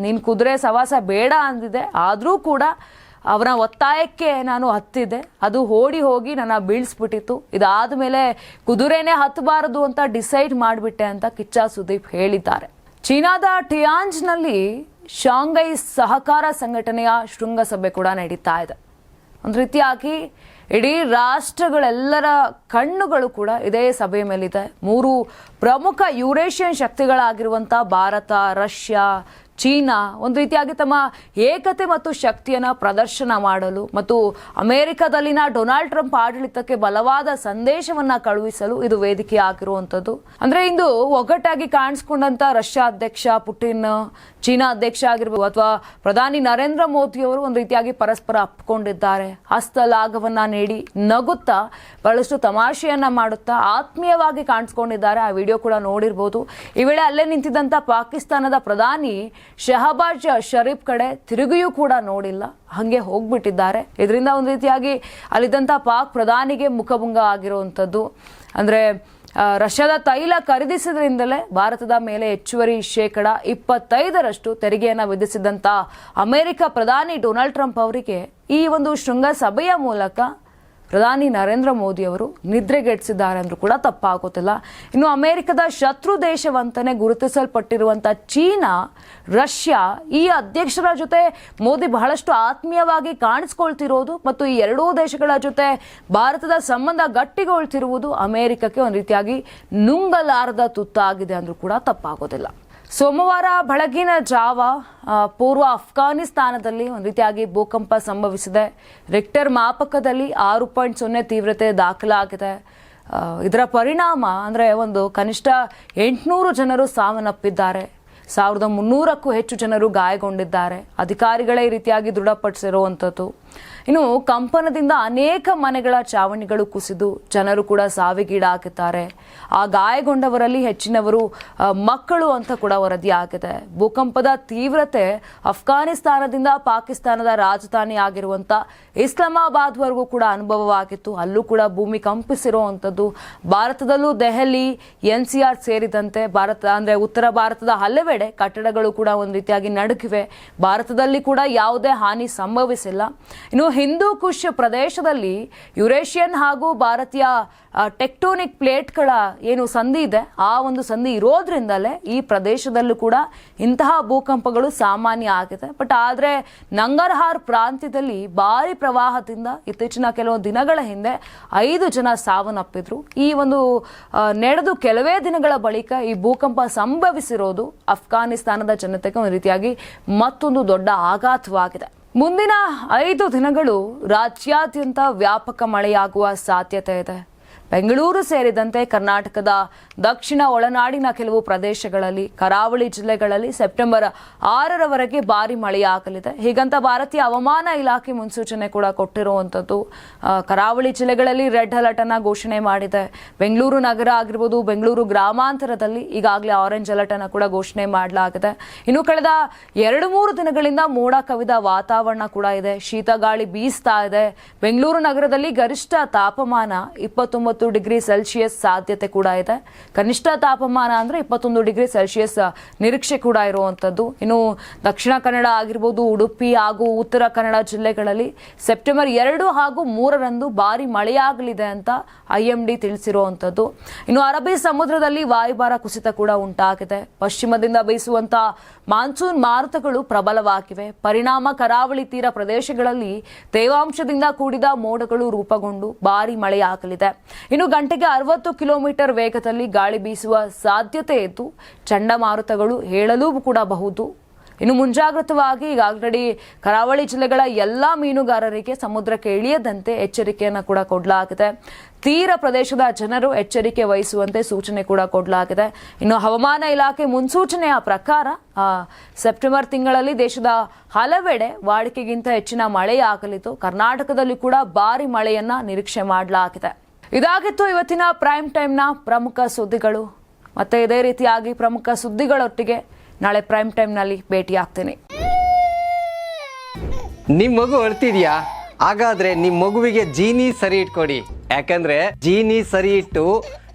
ನೀನು ಕುದುರೆ ಸವಾಸ ಬೇಡ ಅಂದಿದೆ, ಆದರೂ ಕೂಡ ಅವನ ಒತ್ತಾಯಕ್ಕೆ ನಾನು ಹತ್ತಿದೆ ಅದು ಓಡಿ ಹೋಗಿ ನನ್ನ ಬೀಳ್ಸ್ಬಿಟ್ಟಿತ್ತು. ಇದಾದ ಮೇಲೆ ಕುದುರೆನೇ ಹತ್ತಬಾರದು ಅಂತ ಡಿಸೈಡ್ ಮಾಡಿಬಿಟ್ಟೆ ಅಂತ ಕಿಚ್ಚ ಸುದೀಪ್ ಹೇಳಿದ್ದಾರೆ. ಚೀನಾದ ಟಿಯಾಂಜ್ನಲ್ಲಿ ಶಾಂಘೈ ಸಹಕಾರ ಸಂಘಟನೆಯ ಶೃಂಗಸಭೆ ಕೂಡ ನಡೀತಾ ಇದೆ. ಒಂದು ರೀತಿಯಾಗಿ ಇಡೀ ರಾಷ್ಟ್ರಗಳೆಲ್ಲರ ಕಣ್ಣುಗಳು ಕೂಡ ಇದೇ ಸಭೆಯ ಮೇಲಿದೆ. ಮೂರು ಪ್ರಮುಖ ಯುರೇಷಿಯನ್ ಶಕ್ತಿಗಳಾಗಿರುವಂಥ ಭಾರತ, ರಷ್ಯಾ ಚೀನಾ ಒಂದು ರೀತಿಯಾಗಿ ತಮ್ಮ ಏಕತೆ ಮತ್ತು ಶಕ್ತಿಯನ್ನು ಪ್ರದರ್ಶನ ಮಾಡಲು ಮತ್ತು ಅಮೆರಿಕದಲ್ಲಿನ ಡೊನಾಲ್ಡ್ ಟ್ರಂಪ್ ಆಡಳಿತಕ್ಕೆ ಬಲವಾದ ಸಂದೇಶವನ್ನು ಕಳುಹಿಸಲು ಇದು ವೇದಿಕೆ ಆಗಿರುವಂಥದ್ದು ಅಂದರೆ ಇಂದು ಒಗ್ಗಟ್ಟಾಗಿ ಕಾಣಿಸ್ಕೊಂಡಂಥ ರಷ್ಯಾ ಅಧ್ಯಕ್ಷ ಪುಟಿನ್, ಚೀನಾ ಅಧ್ಯಕ್ಷ ಆಗಿರ್ಬೋದು ಅಥವಾ ಪ್ರಧಾನಿ ನರೇಂದ್ರ ಮೋದಿಯವರು ಒಂದು ರೀತಿಯಾಗಿ ಪರಸ್ಪರ ಅಪ್ಪಿಕೊಂಡಿದ್ದಾರೆ ಹಸ್ತಲಾಘವನ್ನು ನೀಡಿ ನಗುತ್ತಾ ಬಹಳಷ್ಟು ತಮಾಷೆಯನ್ನು ಮಾಡುತ್ತಾ ಆತ್ಮೀಯವಾಗಿ ಕಾಣಿಸ್ಕೊಂಡಿದ್ದಾರೆ. ಆ ವಿಡಿಯೋ ಕೂಡ ನೋಡಿರ್ಬೋದು. ಈ ವೇಳೆ ಅಲ್ಲೇ ನಿಂತಿದ್ದಂಥ ಪಾಕಿಸ್ತಾನದ ಪ್ರಧಾನಿ ಶಹಬಾಜ್ ಶರೀಫ್ ಕಡೆ ತಿರುಗಿಯೂ ಕೂಡ ನೋಡಿಲ್ಲ. ಹಂಗೆ ಹೋಗ್ಬಿಟ್ಟಿದ್ದಾರೆ. ಇದರಿಂದ ಒಂದು ರೀತಿಯಾಗಿ ಅಲ್ಲಿದ್ದಂಥ ಪಾಕ್ ಪ್ರಧಾನಿಗೆ ಮುಖಭಂಗ ಆಗಿರುವಂಥದ್ದು. ಅಂದರೆ ರಷ್ಯಾದ ತೈಲ ಖರೀದಿಸಿದ್ರಿಂದಲೇ ಭಾರತದ ಮೇಲೆ ಹೆಚ್ಚುವರಿ ಶೇಕಡ ಇಪ್ಪತ್ತೈದರಷ್ಟು ತೆರಿಗೆಯನ್ನು ವಿಧಿಸಿದಂಥ ಅಮೆರಿಕ ಪ್ರಧಾನಿ ಡೊನಾಲ್ಡ್ ಟ್ರಂಪ್ ಅವರಿಗೆ ಈ ಒಂದು ಶೃಂಗಸಭೆಯ ಮೂಲಕ ಪ್ರಧಾನಿ ನರೇಂದ್ರ ಮೋದಿ ಅವರು ನಿದ್ರೆಗೆಡಿಸಿದ್ದಾರೆ ಅಂದರೂ ಕೂಡ ತಪ್ಪಾಗೋದಿಲ್ಲ. ಇನ್ನು ಅಮೆರಿಕದ ಶತ್ರು ದೇಶವಂತಾನೆ ಗುರುತಿಸಲ್ಪಟ್ಟಿರುವಂಥ ಚೀನಾ, ರಷ್ಯಾ, ಈ ಅಧ್ಯಕ್ಷರ ಜೊತೆ ಮೋದಿ ಬಹಳಷ್ಟು ಆತ್ಮೀಯವಾಗಿ ಕಾಣಿಸ್ಕೊಳ್ತಿರೋದು ಮತ್ತು ಈ ಎರಡೂ ದೇಶಗಳ ಜೊತೆ ಭಾರತದ ಸಂಬಂಧ ಗಟ್ಟಿಗೊಳ್ತಿರುವುದು ಅಮೆರಿಕಕ್ಕೆ ಒಂದು ರೀತಿಯಾಗಿ ನುಂಗಲಾರದ ತುತ್ತಾಗಿದೆ ಅಂದರೂ ಕೂಡ ತಪ್ಪಾಗೋದಿಲ್ಲ. ಸೋಮವಾರ ಬೆಳಗಿನ ಜಾವ ಪೂರ್ವ ಅಫ್ಘಾನಿಸ್ತಾನದಲ್ಲಿ ಒಂದು ರೀತಿಯಾಗಿ ಭೂಕಂಪ ಸಂಭವಿಸಿದೆ. ರಿಕ್ಟರ್ ಮಾಪಕದಲ್ಲಿ ಆರು ಪಾಯಿಂಟ್ ಸೊನ್ನೆ ತೀವ್ರತೆ ದಾಖಲಾಗಿದೆ. ಇದರ ಪರಿಣಾಮ ಅಂದರೆ ಒಂದು ಕನಿಷ್ಠ ಎಂಟುನೂರು ಜನರು ಸಾವನ್ನಪ್ಪಿದ್ದಾರೆ. ಸಾವಿರದ ಮುನ್ನೂರಕ್ಕೂ ಹೆಚ್ಚು ಜನರು ಗಾಯಗೊಂಡಿದ್ದಾರೆ. ಅಧಿಕಾರಿಗಳೇ ರೀತಿಯಾಗಿ ದೃಢಪಡಿಸಿರುವಂಥದ್ದು. ಇನ್ನು ಕಂಪನದಿಂದ ಅನೇಕ ಮನೆಗಳ ಚಾವಣಿಗಳು ಕುಸಿದು ಜನರು ಕೂಡ ಸಾವಿಗೀಡಾಗಿದ್ದಾರೆ. ಆ ಗಾಯಗೊಂಡವರಲ್ಲಿ ಹೆಚ್ಚಿನವರು ಮಕ್ಕಳು ಅಂತ ಕೂಡ ವರದಿ ಆಗಿದೆ. ಭೂಕಂಪದ ತೀವ್ರತೆ ಅಫ್ಘಾನಿಸ್ತಾನದಿಂದ ಪಾಕಿಸ್ತಾನದ ರಾಜಧಾನಿ ಇಸ್ಲಾಮಾಬಾದ್ ಇಸ್ಲಾಮಾಬಾದ್ವರೆಗೂ ಕೂಡ ಅನುಭವವಾಗಿತ್ತು. ಅಲ್ಲೂ ಕೂಡ ಭೂಮಿ ಕಂಪಿಸಿರುವಂಥದ್ದು. ಭಾರತದಲ್ಲೂ ದೆಹಲಿ, ಎನ್ ಸಿ ಆರ್ ಸೇರಿದಂತೆ ಭಾರತ, ಅಂದ್ರೆ ಉತ್ತರ ಭಾರತದ ಹಲವೆಡೆ ಕಟ್ಟಡಗಳು ಕೂಡ ಒಂದು ರೀತಿಯಾಗಿ ನಡುಕಿವೆ. ಭಾರತದಲ್ಲಿ ಕೂಡ ಯಾವುದೇ ಹಾನಿ ಸಂಭವಿಸಿಲ್ಲ. ಇನ್ನು ಹಿಂದೂ ಕುಶ್ ಪ್ರದೇಶದಲ್ಲಿ ಯುರೇಷಿಯನ್ ಹಾಗೂ ಭಾರತೀಯ ಟೆಕ್ಟೋನಿಕ್ ಪ್ಲೇಟ್ಗಳ ಏನು ಸಂಧಿ ಇದೆ, ಆ ಒಂದು ಸಂಧಿ ಇರೋದ್ರಿಂದಲೇ ಈ ಪ್ರದೇಶದಲ್ಲೂ ಕೂಡ ಇಂತಹ ಭೂಕಂಪಗಳು ಸಾಮಾನ್ಯ ಆಗಿದೆ. ಬಟ್ ಆದರೆ ನಂಗರ್ಹಾರ್ ಪ್ರಾಂತ್ಯದಲ್ಲಿ ಭಾರಿ ಪ್ರವಾಹದಿಂದ ಇತ್ತೀಚಿನ ಕೆಲವು ದಿನಗಳ ಹಿಂದೆ ಐದು ಜನ ಸಾವನ್ನಪ್ಪಿದ್ರು. ಈ ಒಂದು ನಡೆದು ಕೆಲವೇ ದಿನಗಳ ಬಳಿಕ ಈ ಭೂಕಂಪ ಸಂಭವಿಸಿರೋದು ಅಫ್ಘಾನಿಸ್ತಾನದ ಜನತೆಗೆ ಒಂದು ರೀತಿಯಾಗಿ ಮತ್ತೊಂದು ದೊಡ್ಡ ಆಘಾತವಾಗಿದೆ. ಮುಂದಿನ ಐದು ದಿನಗಳು ರಾಜ್ಯಾದ್ಯಂತ ವ್ಯಾಪಕ ಮಳೆಯಾಗುವ ಸಾಧ್ಯತೆ ಇದೆ. ಬೆಂಗಳೂರು ಸೇರಿದಂತೆ ಕರ್ನಾಟಕದ ದಕ್ಷಿಣ ಒಳನಾಡಿನ ಕೆಲವು ಪ್ರದೇಶಗಳಲ್ಲಿ, ಕರಾವಳಿ ಜಿಲ್ಲೆಗಳಲ್ಲಿ ಸೆಪ್ಟೆಂಬರ್ ಆರರವರೆಗೆ ಭಾರಿ ಮಳೆಯಾಗಲಿದೆ. ಹೀಗಂತ ಭಾರತೀಯ ಹವಾಮಾನ ಇಲಾಖೆ ಮುನ್ಸೂಚನೆ ಕೂಡ ಕೊಟ್ಟಿರುವಂಥದ್ದು. ಕರಾವಳಿ ಜಿಲ್ಲೆಗಳಲ್ಲಿ ರೆಡ್ ಅಲರ್ಟ್ ಅನ್ನು ಘೋಷಣೆ ಮಾಡಿದೆ. ಬೆಂಗಳೂರು ನಗರ ಆಗಿರ್ಬೋದು, ಬೆಂಗಳೂರು ಗ್ರಾಮಾಂತರದಲ್ಲಿ ಈಗಾಗಲೇ ಆರೆಂಜ್ ಅಲರ್ಟ್ ಅನ್ನು ಕೂಡ ಘೋಷಣೆ ಮಾಡಲಾಗಿದೆ. ಇನ್ನು ಕಳೆದ ಎರಡು ಮೂರು ದಿನಗಳಿಂದ ಮೋಡ ಕವಿದ ವಾತಾವರಣ ಕೂಡ ಇದೆ. ಶೀತ ಗಾಳಿ ಬೀಸ್ತಾ ಇದೆ. ಬೆಂಗಳೂರು ನಗರದಲ್ಲಿ ಗರಿಷ್ಠ ತಾಪಮಾನ ಇಪ್ಪತ್ತೊಂಬತ್ತು ಡಿಗ್ರಿ ಸೆಲ್ಸಿಯಸ್ ಸಾಧ್ಯತೆ ಕೂಡ ಇದೆ. ಕನಿಷ್ಠ ತಾಪಮಾನ ಅಂದರೆ ಇಪ್ಪತ್ತೊಂದು ಡಿಗ್ರಿ ಸೆಲ್ಸಿಯಸ್ ನಿರೀಕ್ಷೆ ಕೂಡ ಇರುವಂಥದ್ದು ಇನ್ನು ದಕ್ಷಿಣ ಕನ್ನಡ ಆಗಿರ್ಬೋದು, ಉಡುಪಿ ಹಾಗೂ ಉತ್ತರ ಕನ್ನಡ ಜಿಲ್ಲೆಗಳಲ್ಲಿ ಸೆಪ್ಟೆಂಬರ್ ಎರಡು ಹಾಗೂ ಮೂರರಂದು ಭಾರಿ ಮಳೆಯಾಗಲಿದೆ ಅಂತ ಐ ಎಂ ಡಿ ತಿಳಿಸಿರುವಂಥದ್ದು ಇನ್ನು ಅರಬ್ಬಿ ಸಮುದ್ರದಲ್ಲಿ ವಾಯುಭಾರ ಕುಸಿತ ಕೂಡ ಉಂಟಾಗಿದೆ. ಪಶ್ಚಿಮದಿಂದ ಬೀಸುವಂತಹ ಮಾನ್ಸೂನ್ ಮಾರುತಗಳು ಪ್ರಬಲವಾಗಿವೆ. ಪರಿಣಾಮ ಕರಾವಳಿ ತೀರ ಪ್ರದೇಶಗಳಲ್ಲಿ ತೇವಾಂಶದಿಂದ ಕೂಡಿದ ಮೋಡಗಳು ರೂಪುಗೊಂಡು ಭಾರಿ ಮಳೆಯಾಗಲಿದೆ. ಇನ್ನು ಗಂಟೆಗೆ ಅರವತ್ತು ಕಿಲೋಮೀಟರ್ ವೇಗದಲ್ಲಿ ಗಾಳಿ ಬೀಸುವ ಸಾಧ್ಯತೆ ಇದ್ದು ಚಂಡಮಾರುತಗಳು ಹೇಳಲೂ ಕೂಡ ಬಹುದು. ಇನ್ನು ಮುಂಜಾಗ್ರತವಾಗಿ ಈಗ ಆಲ್ರೆಡಿ ಕರಾವಳಿ ಜಿಲ್ಲೆಗಳ ಎಲ್ಲ ಮೀನುಗಾರರಿಗೆ ಸಮುದ್ರಕ್ಕೆ ಇಳಿಯದಂತೆ ಎಚ್ಚರಿಕೆಯನ್ನು ಕೂಡ ಕೊಡಲಾಗಿದೆ. ತೀರ ಪ್ರದೇಶದ ಜನರು ಎಚ್ಚರಿಕೆ ವಹಿಸುವಂತೆ ಸೂಚನೆ ಕೂಡ ಕೊಡಲಾಗಿದೆ. ಇನ್ನು ಹವಾಮಾನ ಇಲಾಖೆ ಮುನ್ಸೂಚನೆಯ ಪ್ರಕಾರ ಸೆಪ್ಟೆಂಬರ್ ತಿಂಗಳಲ್ಲಿ ದೇಶದ ಹಲವೆಡೆ ವಾಡಿಕೆಗಿಂತ ಹೆಚ್ಚಿನ ಮಳೆಯಾಗಲಿದ್ದು, ಕರ್ನಾಟಕದಲ್ಲಿ ಕೂಡ ಭಾರಿ ಮಳೆಯನ್ನ ನಿರೀಕ್ಷೆ ಮಾಡಲಾಗಿದೆ. ಇದಾಗಿತ್ತು ಇವತ್ತಿನ ಪ್ರೈಮ್ ಟೈಮ್ನ ಪ್ರಮುಖ ಸುದ್ದಿಗಳು. ಮತ್ತೆ ಇದೇ ರೀತಿಯಾಗಿ ಪ್ರಮುಖ ಸುದ್ದಿಗಳೊಟ್ಟಿಗೆ ನಾಳೆ ಪ್ರೈಮ್ ಟೈಮ್ನಲ್ಲಿ ಆಗ್ತೇನೆ ನಿಮ್ ಮಗು ಅಳ್ತಿದ್ಯಾ? ಹಾಗಾದ್ರೆ ನಿಮ್ ಮಗುವಿಗೆ ಜೀನಿ ಸರಿ ಇಟ್ಕೊಡಿ. ಯಾಕಂದ್ರೆ ಜೀನಿ ಸರಿ ಇಟ್ಟು